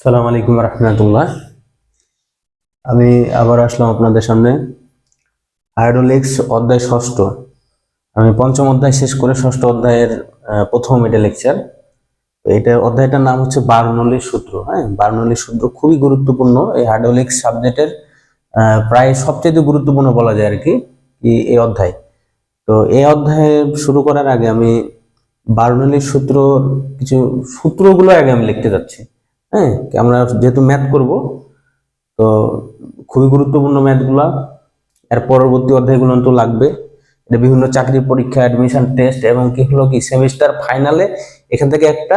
সালাম আলাইকুম রহমতুল্লাহ। আমি আবার আসলাম আপনাদের সামনে। হাইড্রোলিক্স অধ্যায় ষষ্ঠ। আমি পঞ্চম অধ্যায় শেষ করে ষষ্ঠ অধ্যায়ের প্রথম এটা লেকচার এটা অধ্যায়টার নাম হচ্ছে বার্নলির সূত্র হ্যাঁ? বার্নলির সূত্র খুবই গুরুত্বপূর্ণ। এই হাইড্রোলিক্স সাবজেক্টের প্রায় সবচেয়ে গুরুত্বপূর্ণ বলা যায় আর কি এই অধ্যায়। তো এই অধ্যায় শুরু করার আগে আমি বার্নলির সূত্র কিছু সূত্রগুলো আগে আমি লিখতে যাচ্ছি। হ্যাঁ আমরা যেহেতু ম্যাথ করব, তো খুবই গুরুত্বপূর্ণ ম্যাথগুলা এর পরবর্তী অধ্যায়গুলো তো লাগবে। এটা বিভিন্ন চাকরির পরীক্ষা অ্যাডমিশন টেস্ট এবং কি হলো কি সেমিস্টার ফাইনালে এখান থেকে একটা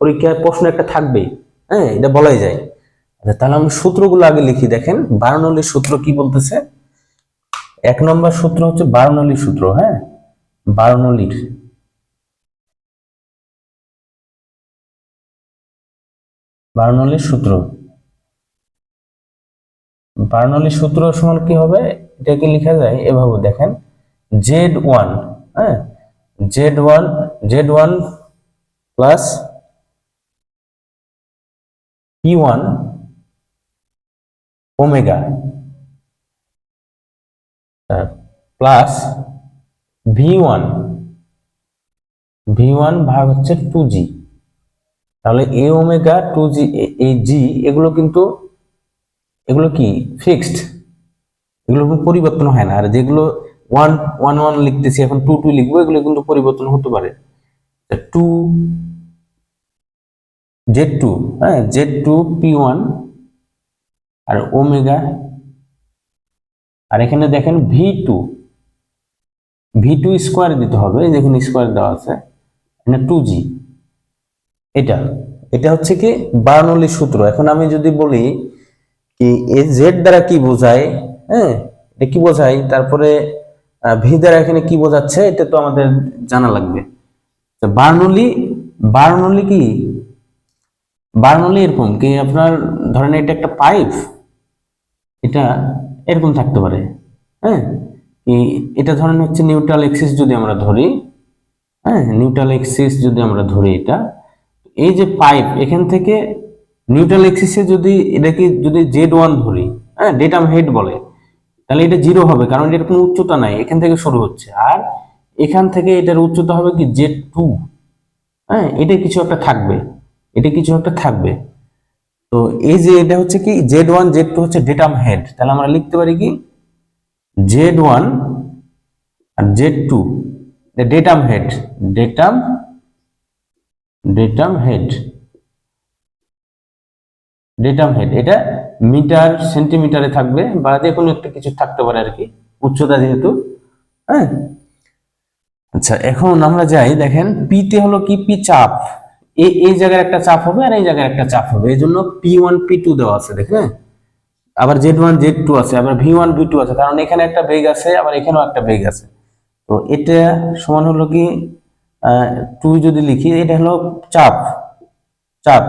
পরীক্ষায় প্রশ্ন একটা থাকবেই। হ্যাঁ এটা বলাই যায়। আচ্ছা তাহলে আমি সূত্রগুলো আগে লিখি, দেখেন। বার্নলির সূত্র কি বলতেছে? এক নম্বর সূত্র হচ্ছে বার্নলির সূত্র হ্যাঁ? বার্নলির বার্নলির সূত্র। বার্নলির সূত্র সমান কি হবে? এটাকে লেখা যায়? এভাবে দেখেন। জেড ওয়ান হ্যাঁ? Z one Z one plus P one omega plus V one. V one ভাগ হচ্ছে টু জি। তাহলে এ ওমেগা টু জি এই জি এগুলো কিন্তু, এগুলো কি? ফিক্সড এগুলো পরিবর্তন হয় না। আর যেগুলো ওয়ান ওয়ান ওয়ান লিখতেছি, এখন টু টু লিখব, এগুলো কিন্তু পরিবর্তন হতে পারে। টু জেড টু হ্যাঁ জেড টু পি ওয়ান আর ওমেগা আর এখানে দেখেন V two V two square দিতে হবে। দেখুন স্কোয়ার দেওয়া আছে। টু জি এটা এটা হচ্ছে কি বার্নলির সূত্র। এখন আমি যদি বলি কি এ জেড দ্বারা কি বোঝায় হ্যাঁ এটা কি বোঝায়? তারপরে ভি দ্বারা এখানে কি বোঝাচ্ছে, এটা তো আমাদের জানা লাগবে। তো বার্নলি বার্নলি কি? বার্নলি এরকম কি আপনার ধরেন এটা একটা পাইপ, এটা এরকম থাকতে পারে হ্যাঁ? এটা ধরেন হচ্ছে নিউট্রাল এক্সিস যদি আমরা ধরি হ্যাঁ নিউট্রাল এক্সিস যদি আমরা ধরি এটা এই যে পাইপ, এখান থেকে নিউট্রাল এক্সিসে যদি এটাকে যদি জেড ওয়ান ধরি হ্যাঁ ডেটাম হেড বলে, তাহলে এটা জিরো হবে, কারণ এটার কোনো উচ্চতা নাই, এখান থেকে শুরু হচ্ছে। আর এখান থেকে এটার উচ্চতা হবে কি জেড টু হ্যাঁ এটা কিছু একটা থাকবে, এটা কিছু একটা থাকবে। তো এই যে এটা হচ্ছে কি জেড ওয়ান জেড টু হচ্ছে ডেটাম হেড তাহলে আমরা লিখতে পারি কি জেড ওয়ান আর Z two datum head datum datum head datum head এটা মিটার সেন্টিমিটারে থাকবে বা যে কোনো একটা কিছু থাকতে পারে আর কি, উচ্চতা যেহেতু হ্যাঁ? আচ্ছা এখন আমরা যাই, দেখেন পিতে হলো কি? পি চাপ। এ এই জায়গায় একটা চাপ হবে আর এই জায়গায় একটা চাপ হবে। এই জন্য পি ওয়ান পি টু দেওয়া আছে, দেখেন আবার জেড ওয়ান জেড টু আছে, আবার ভি ওয়ান ভি টু আছে। কারণ এখানে একটা বেগ আছে, আবার এখানেও একটা বেগ আছে। তো এটা সমান হলো কি? টু যদি লিখি এটা হলো চাপ চাপ।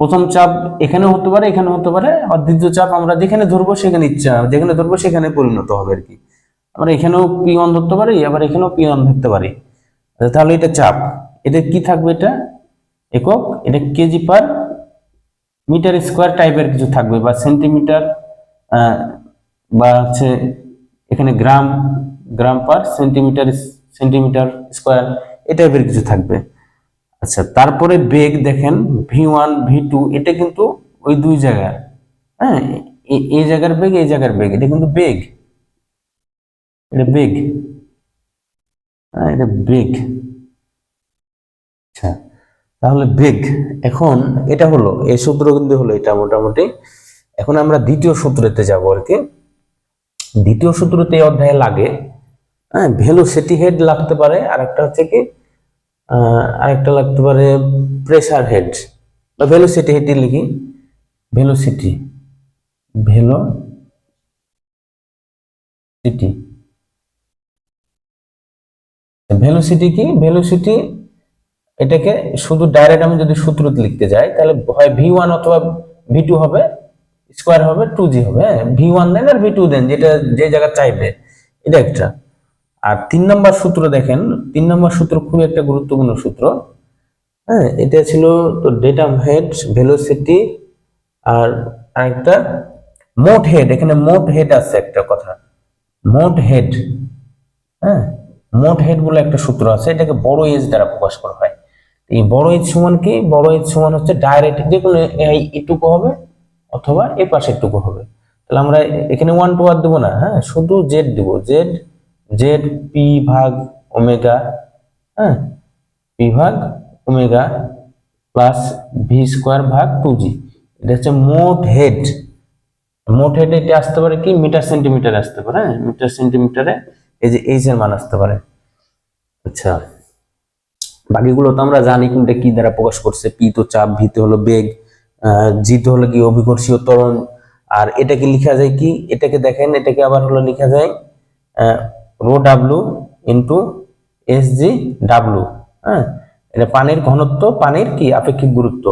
প্রথম চাপ এখানে হতে পারে এখানে হতে পারে আর দ্বিতীয় চাপ আমরা যেখানে ধরবো সেখানে ইচ্ছা যেখানে ধরবো সেখানে পরিণত হবে আর কি। আমরা এখানেও পি ওয়ান ধরতে পারি আবার এখানেও পি ওয়ান ধরতে পারি। আচ্ছা, তাহলে এটা চাপ। এটা কি থাকবে এটা? একক এটা কেজি পার মিটার স্কোয়ার টাইপের কিছু থাকবে বা সেন্টিমিটার বা হচ্ছে এখানে gram gram per centimetre centimetre square এই টাইপের কিছু থাকবে। আচ্ছা তারপরে বেগ দেখেন ভি ওয়ান ভি টু এটা কিন্তু ওই দুই জায়গার। হ্যাঁ এ- এই জায়গার বেগ এই জায়গার বেগ এটা কিন্তু বেগ এটা বেগ হ্যাঁ এটা বেগ আচ্ছা তাহলে বেগ এখন এটা হলো, এই সূত্র কিন্তু হলো এটা মোটামুটি। এখন আমরা দ্বিতীয় সূত্রতে যাব আর কি। দ্বিতীয় সূত্রতে অধ্যায়ে লাগে। হ্যাঁ ভেলোসিটি হেড লাগতে পারে। আর একটা হচ্ছে কি আরেকটা লাগতে পারে প্রেসার হেড বা ভেলোসিটি হেডই লিখি। ভেলোসিটি ভেলো সিটি ভেলোসিটি কি? ভেলোসিটি এটাকে শুধু ডাইরেক্ট আমি যদি সূত্রতে লিখতে যাই, তাহলে হয় ভি ওয়ান অথবা ভি টু হবে স্কোয়ার হবে টু জি হবে ভি ওয়ান দেন আর ভি টু দেন, যেটা যে জায়গা চাইবে। এটা একটা। আর তিন নম্বর সূত্র দেখেন, তিন নম্বর সূত্র খুবই একটা গুরুত্বপূর্ণ সূত্র। হ্যাঁ এটা ছিল তো ডেটাম হেড ভেলোসিটি আর আরেকটা মোট হেড এখানে মোট হেড আছে একটা কথা। মোট হেড হ্যাঁ মোট হেড বলে একটা সূত্র আছে, এটাকে বড় এজ দ্বারা প্রকাশ করা হয়। এই বড় এজ সমান কি? বড় এজ সমান হচ্ছে ডাইরেক্ট যে কোনো এই এটুকু হবে অথবা এ পাশে এটুকু হবে। তাহলে আমরা এখানে ওয়ান টু আর দেবো না হ্যাঁ শুধু জেড দেবো জেড জেড পি ভাগ ওমেগা হ্যাঁ? পি ভাগ ওমেগা প্লাস ভি স্কোয়ার ভাগ টু জি এটা হচ্ছে মোট হেড। মোট হেড এটা আসতে পারে কি? মিটার সেন্টিমিটার আসতে পারে হ্যাঁ? মিটার সেন্টিমিটারে এই যে এইচ এর মান আসতে পারে। আচ্ছা বাকিগুলো তো আমরা জানি কোনটা কি দ্বারা প্রকাশ করছে। পি তো চাপ ভিতে হলো বেগ জি তো হলো কি অভিকর্ষীয় ত্বরণ। আর এটাকে লেখা যায় কি? এটাকে দেখেন, এটাকে আবার হলো লেখা যায় rho W into S G W হ্যাঁ? এটা পানির ঘনত্ব পানির কি আপেক্ষিক গুরুত্ব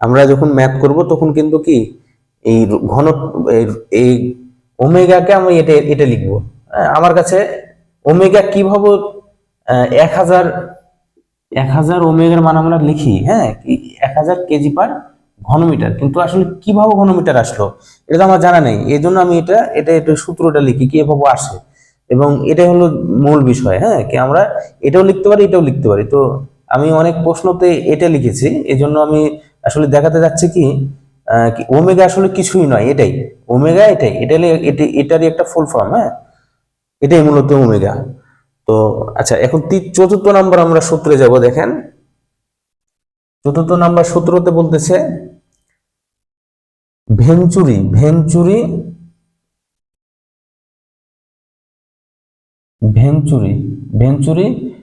আমরা যখন ম্যাথ করব তখন কিন্তু কি এই ঘন এই- ওমেগাকে আমি এটা এটা লিখব। হ্যাঁ, আমার কাছে ওমেগা কীভাবে এক হাজার এক হাজার ওমেগার মান আমরা লিখি হ্যাঁ? এক হাজার কেজি পার ঘনমিটার। কিন্তু আসলে কীভাবে ঘনমিটার আসলো? এটা তো আমার জানা নেই। এই জন্য আমি এটা এটা এটা সূত্রটা লিখি কি এভাবে আসে। এবং এটাই হলো মূল বিষয় হ্যাঁ কি আমরা এটাও লিখতে পারি, এটাও লিখতে পারি। তো আমি অনেক প্রশ্নতে এটা লিখেছি এই জন্য আমি আসলে দেখাতে যাচ্ছি কি ওমেগা আসলে কিছুই নয়, এটাই। ওমেগা এটাই, এটা এটারই একটা ফুল ফর্ম হ্যাঁ এটাই মূলত ওমেগা। তো আচ্ছা এখন চতুর্থ নাম্বার আমরা সূত্রে যাব, দেখেন। চতুর্থ নাম্বার সূত্রতে বলতেছে, venturi venturi venturi venturi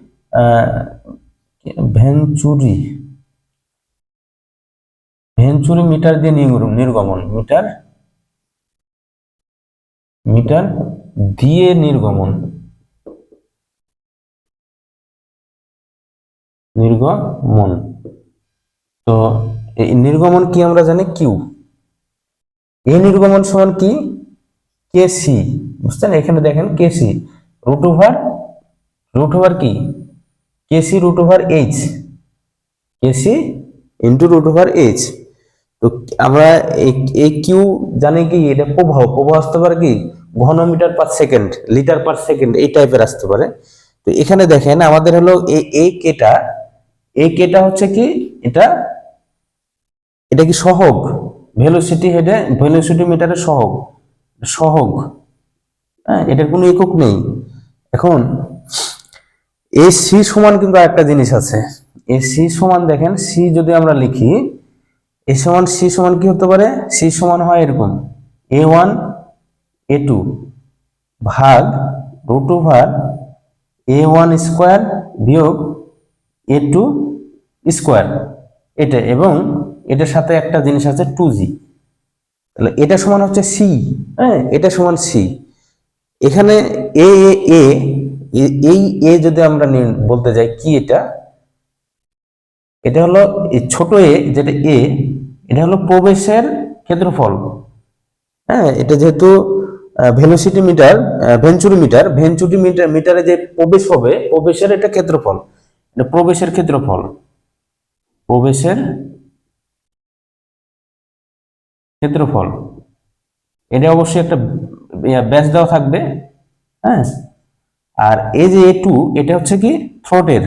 venturi. Venturi meter দিয়ে নির্গম- নির্গমন, মিটার মিটার দিয়ে নির্গমন। নির্গমন। তো এই নির্গমন কি আমরা জানি? কিউ এই নির্গমন সমান কি? কে সি বুঝছেন? এখানে দেখেন K C root over root over কি? K C root over H K C into root over H তো আমরা এই- কিউ জানি কি, এটা প্রবাহ প্রবাহ আসতে পারে কি? ঘনমিটার per second litre per second এই টাইপের আসতে পারে। তো এখানে দেখেন, আমাদের হলো এই কেটা এই কেটা হচ্ছে কি? এটা এটা কি সহগ? ভেলোসিটি হেডে ভেলোসিটি মিটারে সহগ। সহগ। হ্যাঁ এটার কোনো একক নেই। এখন এই সি সমান কিন্তু একটা জিনিস আছে। এই সি সমান দেখেন সি যদি আমরা লিখি এ সমান সি সমান কি হতে পারে? সি সমান হয় এরকম এ ওয়ান এ টু ভাগ root over A one square বিয়োগ এ টু স্কোয়ার এটা এবং এটার সাথে একটা জিনিস আছে টু জি তাহলে এটা সমান হচ্ছে সি হ্যাঁ? এটা সমান সি এখানে এ এ, এই এ যদি আমরা বলতে যাই কি এটা? এটা হলো ছোট এ যেটা এ এটা হলো প্রবেশের ক্ষেত্রফল। হ্যাঁ এটা যেহেতু velocity meter venturi meter venturi meter মিটারে যে প্রবেশ হবে, প্রবেশের এটা ক্ষেত্রফল। এটা প্রবেশের ক্ষেত্রফল। প্রবেশের ক্ষেত্রফল। এটা অবশ্যই একটা ব্যাস দেওয়া থাকবে হ্যাঁ? আর এই যে এ টু এটা হচ্ছে কি থ্রোটের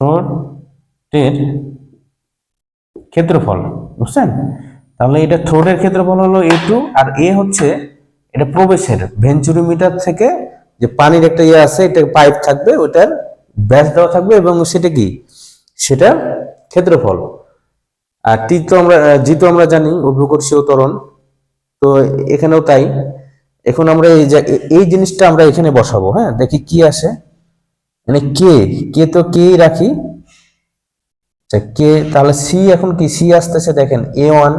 থ্রোটের ক্ষেত্রফল, বুঝছেন? তাহলে এটা থ্রোটের ক্ষেত্রফল হলো এ টু আর এ হচ্ছে এটা প্রবেশের ভেঞ্চুরি মিটার থেকে যে পানির একটা ইয়ে আছে, এটা পাইপ থাকবে, ওটার ব্যাস দেওয়া থাকবে এবং সেটা কি? সেটা ক্ষেত্রফল। আর টি তো আমরা জি তো আমরা জানি অভিকর্ষীয় ত্বরণ। তো এখানেও তাই। এখন আমরা এই যে, এই জিনিসটা আমরা এখানে বসাবো হ্যাঁ? দেখি কি আসে। মানে কে? কে তো কে রাখি? আচ্ছা কে? তাহলে সি এখন কি? সি আসতেছে, দেখেন, এ ওয়ান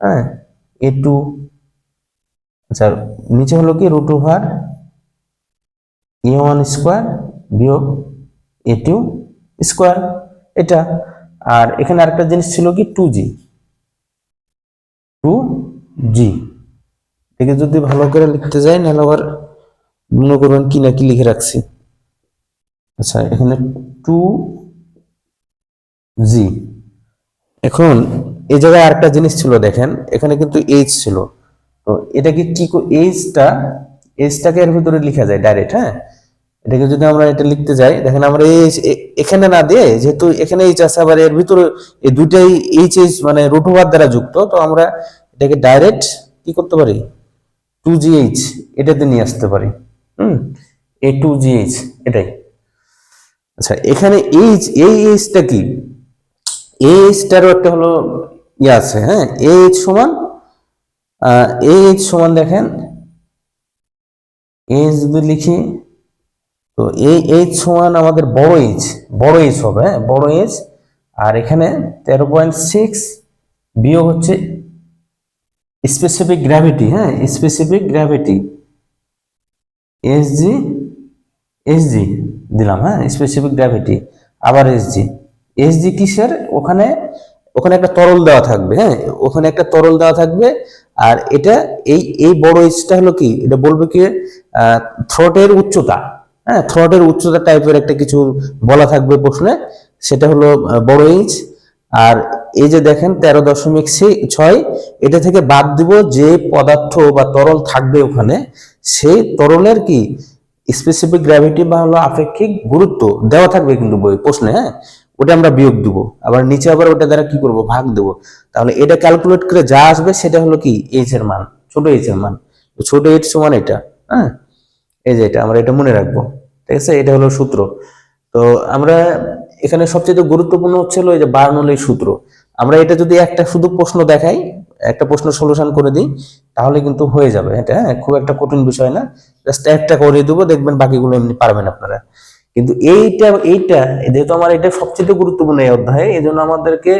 হ্যাঁ? A two. আচ্ছা নিচে হলো কি? Root over A one square বিয়োগ এ টু স্কোয়ার। এটা। আর এখানে আরেকটা জিনিস ছিল কি? Two G. Two G. একে যদি ভালো করে লিখতে যাই, নাহলে আবার মনে করবেন কি না কি লিখে রাখছি। আচ্ছা এখানে টু, জি। এখন এই জায়গায় আরেকটা জিনিস ছিল, দেখেন, এখানে কিন্তু এইচ ছিল। তো এটা কি এইচটা এইচটাকে এর ভিতরে লিখা যায় ডাইরেক্ট হ্যাঁ? এটাকে যদি আমরা এটা লিখতে যাই, দেখেন আমরা এই এখানে না দিয়ে, যেহেতু এখানে এইচ আছে, আবার এর ভিতরে এই দুইটাই এইচ এইচ মানে রুট দ্বারা যুক্ত, তো আমরা এটাকে ডাইরেক্ট কি করতে পারি? টু জি এইচ এটাতে নিয়ে আসতে পারি। হুম? এ টু জি এইচ এটাই। আচ্ছা এখানে এইচ এই এইচটা কি? এইচটারও একটা হলো ইয়ে আছে হ্যাঁ? এইচ সমান এইচ সমান দেখেন এইচ যদি লিখি, তো এই এইচ সমান আমাদের বড় এইচ বড় এইচ হবে হ্যাঁ? বড় এইচ আর এখানে তেরো পয়েন্ট সিক্স বিয়োগ হচ্ছে স্পেসিফিক গ্র্যাভিটি হ্যাঁ স্পেসিফিক গ্র্যাভিটি এসজি এসজি দিলাম হ্যাঁ স্পেসিফিক গ্র্যাভিটি আবার এসজি এসজি কিসের? ওখানে ওখানে একটা তরল দেওয়া থাকবে হ্যাঁ ওখানে একটা তরল দেওয়া থাকবে, আর এটা এই এই বড় এইচটা হলো কি? এটা বলবে কি? থ্রোটের উচ্চতা হ্যাঁ থ্রোটের উচ্চতা টাইপের একটা কিছু বলা থাকবে প্রশ্নে, সেটা হলো বড় এইচ আর এই যে দেখেন তেরো দশমিক ছয়, এটা থেকে বাদ দিব যে পদার্থ বা তরল থাকবে ওখানে, সেই তরলের কি স্পেসিফিক গ্র্যাভিটি বা হলো আপেক্ষিক গুরুত্ব দেওয়া থাকবে কিন্তু বই, প্রশ্নে হ্যাঁ? ওটা আমরা বিয়োগ দিব। আবার নিচে আবার ওটা দ্বারা কি করব? ভাগ দেব। তাহলে এটা ক্যালকুলেট করে যা আসবে সেটা হলো কি? এইচ এর মান, ছোট এইচ এর মান। ছোট এইচ সমান এটা হ্যাঁ? এই যে এটা, আমরা এটা মনে রাখব। ঠিক আছে? এটা হলো সূত্র। তো আমরা এখানে সবচেয়ে গুরুত্বপূর্ণ হচ্ছে হলো এই যে বার্নলের সূত্র। আমরা এটা যদি একটা শুধু প্রশ্ন দেখাই, একটা প্রশ্ন সলিউশন করে দিই, তাহলে কিন্তু হয়ে যাবে। এটা হ্যাঁ খুব একটা কঠিন বিষয় না। জাস্ট একটা করে দেবো, দেখবেন বাকিগুলো এমনি পারবেন আপনারা। কিন্তু এইটা এইটা, যেহেতু আমার এটা সবচেয়ে গুরুত্বপূর্ণ এই অধ্যায়ে এই জন্য আমাদেরকে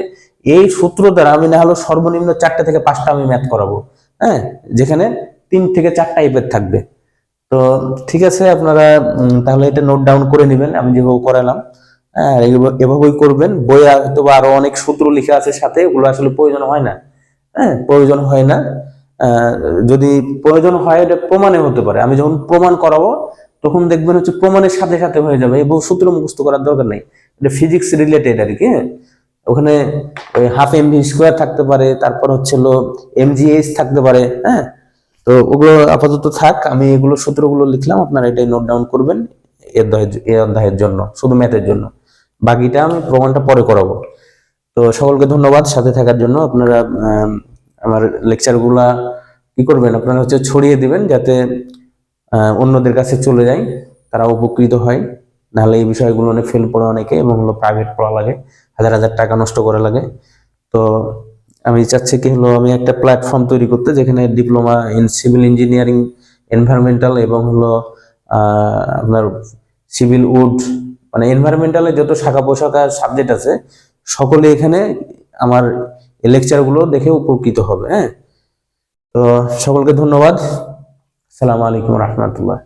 এই সূত্র দ্বারা আমি না হলো সর্বনিম্ন চারটা থেকে পাঁচটা আমি ম্যাথ করাবো। হ্যাঁ যেখানে তিন থেকে চার টাইপের থাকবে। তো ঠিক আছে, আপনারা তাহলে এটা নোট ডাউন করে নেবেন। আমি যেভাবে করালাম। হ্যাঁ এভাবে- এভাবেই করবেন। বইয়ে হয়তো বা আরও অনেক সূত্র লিখে আছে সাথে ওগুলো আসলে প্রয়োজন হয় না। হ্যাঁ প্রয়োজন হয় না। যদি প্রয়োজন হয়, এটা প্রমাণে হতে পারে। আমি যখন প্রমাণ করাবো, তখন দেখবেন হচ্ছে প্রমাণের সাথে সাথে হয়ে যাবে। এবং সূত্র মুখস্থ করার দরকার নেই। এটা ফিজিক্স রিলেটেড আর কি হ্যাঁ? ওখানে ওই হাফ এম ভি স্কোয়ার থাকতে পারে, তারপর হচ্ছে হলো এম থাকতে পারে হ্যাঁ। তো ওগুলো আপাতত থাক, আমি এগুলো সূত্রগুলো লিখলাম, আপনারা এটাই নোট ডাউন করবেন এই অধ্যায়ের জন্য, শুধু ম্যাথের জন্য। বাকিটা আমি প্রমাণটা পরে করাবো। তো সকলকে ধন্যবাদ সাথে থাকার জন্য। আপনারা আমার লেকচারগুলা কি করবেন? আপনারা হচ্ছে ছড়িয়ে দিবেন যাতে অন্যদের কাছে চলে যায় তারা উপকৃত হয়। নাহলে এই বিষয়গুলো অনেক ফেল পড়ে অনেকে এবং হলো প্রাইভেট পড়া লাগে, হাজার হাজার টাকা নষ্ট করা লাগে। তো আমি চাচ্ছি কি হলো, আমি একটা প্ল্যাটফর্ম তৈরি করতে যেখানে diploma in civil engineering environmental এবং হলো আপনার সিভিল উড মানে এনভায়রনমেন্টালে যত শাখা পোশাখা সাবজেক্ট আছে, সকলে এখানে আমার লেকচারগুলো দেখে উপকৃত হবে হ্যাঁ? তো সকলকে ধন্যবাদ। সালাম আলাইকুম রহমতুল্লাহ।